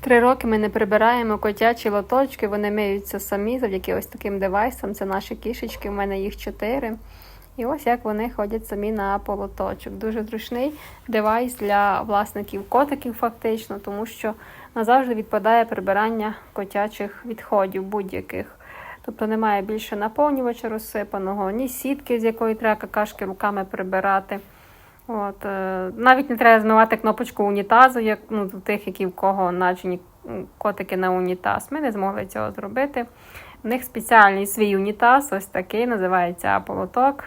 Три роки ми не прибираємо котячі лоточки, вони миються самі завдяки ось таким девайсам. Це наші кішечки, в мене їх чотири. І ось як вони ходять самі на полоточок. Дуже зручний девайс для власників котиків, фактично, тому що назавжди відпадає прибирання котячих відходів будь-яких. Тобто немає більше наповнювача розсипаного, ні сітки, з якої треба какашки руками прибирати. От, е, навіть не треба змивати кнопочку унітазу, як ну, у тих, які в кого наджені м, котики на унітаз. Ми не змогли цього зробити. В них спеціальний свій унітаз, ось такий, називається полоток.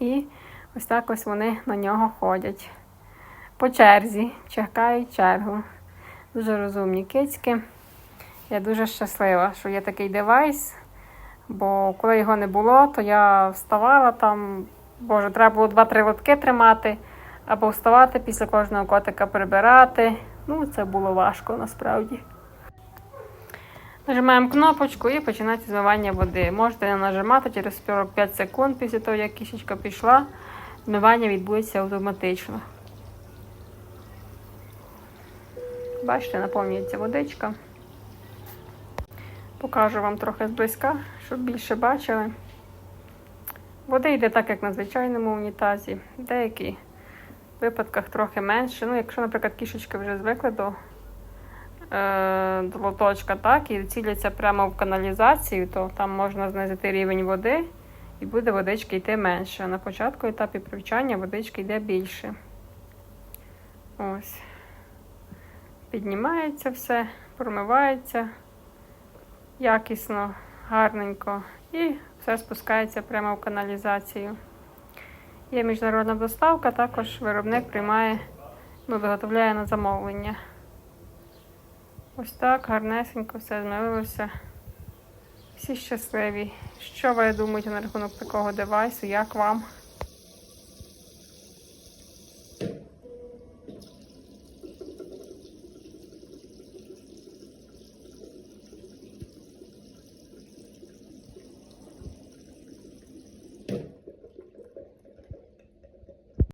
І ось так ось вони на нього ходять. По черзі, чекають чергу. Дуже розумні кицьки. Я дуже щаслива, що є такий девайс. Бо коли його не було, то я вставала там, боже, треба було два-три лотки тримати, або вставати після кожного котика прибирати. Ну, це було важко насправді. Нажимаємо кнопочку і починається змивання води. Можете нажимати через 45 секунд після того, як кішечка пішла, змивання відбудеться автоматично. Бачите, наповнюється водичка. Покажу вам трохи зблизька, щоб більше бачили. Води йде так, як на звичайному унітазі. В деяких випадках трохи менше. Ну, якщо, наприклад, кішечки вже звикли до, е, до лоточка, так, і ціляться прямо в каналізацію, то там можна знизити рівень води і буде водички йти менше. А на початку етапі привчання водички йде більше. Ось. Піднімається все, промивається якісно, гарненько. І все спускається прямо в каналізацію. Є міжнародна доставка, також виробник приймає, ну, виготовляє на замовлення. Ось так, гарнесенько все змилилося. Всі щасливі. Що ви думаєте на рахунок такого девайсу? Як вам?